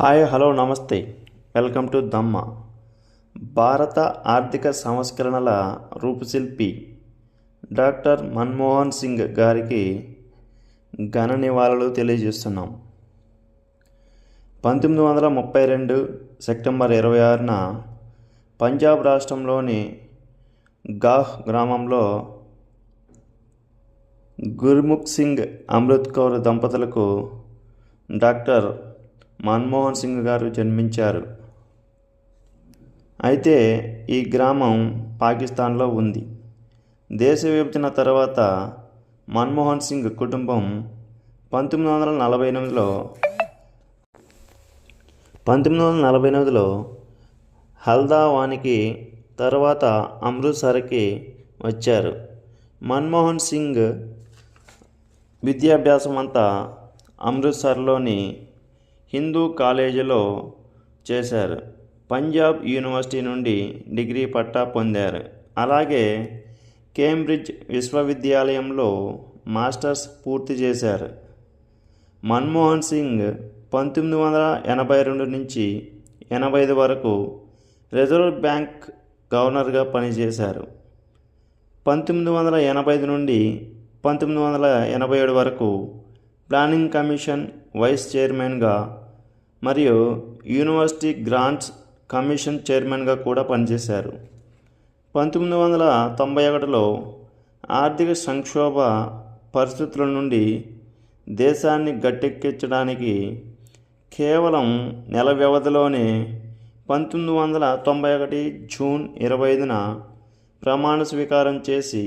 Hi hello నమస్తే. Welcome to Dhamma. భారత ఆర్థిక సంస్కరణల రూపశిల్పి డాక్టర్ మన్మోహన్ సింగ్ గారికి ఘన నివాళులు తెలియజేస్తున్నాం. పంతొమ్మిది వందల ముప్పై రెండు సెప్టెంబర్ ఇరవై ఆరున పంజాబ్ రాష్ట్రంలోని గాహ్ గ్రామంలో గుర్ముఖ్ సింగ్ అమృత్ కౌర్ దంపతులకు డాక్టర్ మన్మోహన్ సింగ్ గారు జన్మించారు. అయితే ఈ గ్రామం పాకిస్తాన్లో ఉంది. దేశ విభజన తర్వాత మన్మోహన్ సింగ్ కుటుంబం పంతొమ్మిది వందల నలభై ఎనిమిదిలో పంతొమ్మిది వందల నలభై ఎనిమిదిలో హల్దావానికి తర్వాత అమృత్సర్కి వచ్చారు. మన్మోహన్ సింగ్ విద్యాభ్యాసం అంతా అమృత్సర్లోని హిందూ కాలేజీలో చేశారు. పంజాబ్ యూనివర్సిటీ నుండి డిగ్రీ పట్టా పొందారు. అలాగే కేంబ్రిడ్జ్ విశ్వవిద్యాలయంలో మాస్టర్స్ పూర్తి చేశారు. మన్మోహన్ సింగ్ పంతొమ్మిది వందల ఎనభై రెండు నుంచి ఎనభై ఐదు వరకు రిజర్వ్ బ్యాంక్ గవర్నర్గా పనిచేశారు. పంతొమ్మిది వందల ఎనభై ఐదు నుండి పంతొమ్మిది వందల ఎనభై ఏడు వరకు ప్లానింగ్ కమిషన్ వైస్ చైర్మన్గా మరియు యూనివర్సిటీ గ్రాంట్స్ కమిషన్ చైర్మన్గా కూడా పనిచేశారు. పంతొమ్మిది వందల తొంభై ఒకటిలో ఆర్థిక సంక్షోభ పరిస్థితుల నుండి దేశాన్ని గట్టెక్కించడానికి కేవలం నెల వ్యవధిలోనే పంతొమ్మిది వందల తొంభై ఒకటి జూన్ ఇరవై ఐదున ప్రమాణ స్వీకారం చేసి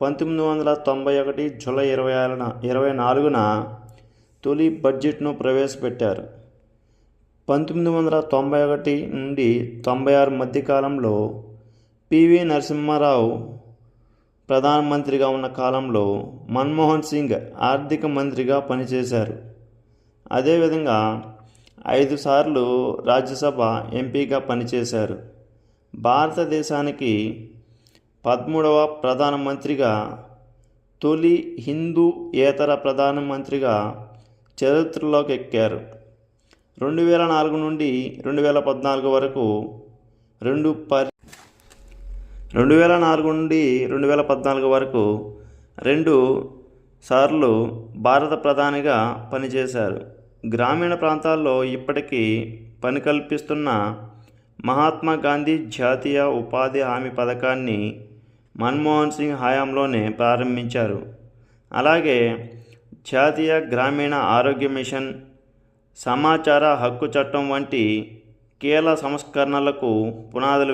పంతొమ్మిది వందల తొంభై ఒకటి జూలై ఇరవై ఆరున ఇరవై నాలుగున తొలి బడ్జెట్ను ప్రవేశపెట్టారు. పంతొమ్మిది వందల తొంభై ఒకటి నుండి తొంభై ఆరు మధ్యకాలంలో పివి నరసింహారావు ప్రధానమంత్రిగా ఉన్న కాలంలో మన్మోహన్ సింగ్ ఆర్థిక మంత్రిగా పనిచేశారు. అదేవిధంగా ఐదు సార్లు రాజ్యసభ ఎంపీగా పనిచేశారు. భారతదేశానికి పదమూడవ ప్రధానమంత్రిగా తొలి హిందూ ఏతర ప్రధానమంత్రిగా చరిత్రలోకి ఎక్కారు రెండు వేల నాలుగు నుండి రెండు వేల పద్నాలుగు వరకు రెండు పరి రెండు వేల నాలుగు నుండి రెండు వేల పద్నాలుగు వరకు రెండు సార్లు భారత ప్రధానిగా పనిచేశారు. గ్రామీణ ప్రాంతాల్లో ఇప్పటికీ పని కల్పిస్తున్న మహాత్మా గాంధీ జాతీయ ఉపాధి హామీ పథకాన్ని మన్మోహన్ సింగ్ హయాంలోనే ప్రారంభించారు. అలాగే జాతీయ గ్రామీణ ఆరోగ్య మిషన్ సమాచార హక్కు చట్టం వంటి కీలక సంస్కరణలకు పునాదులు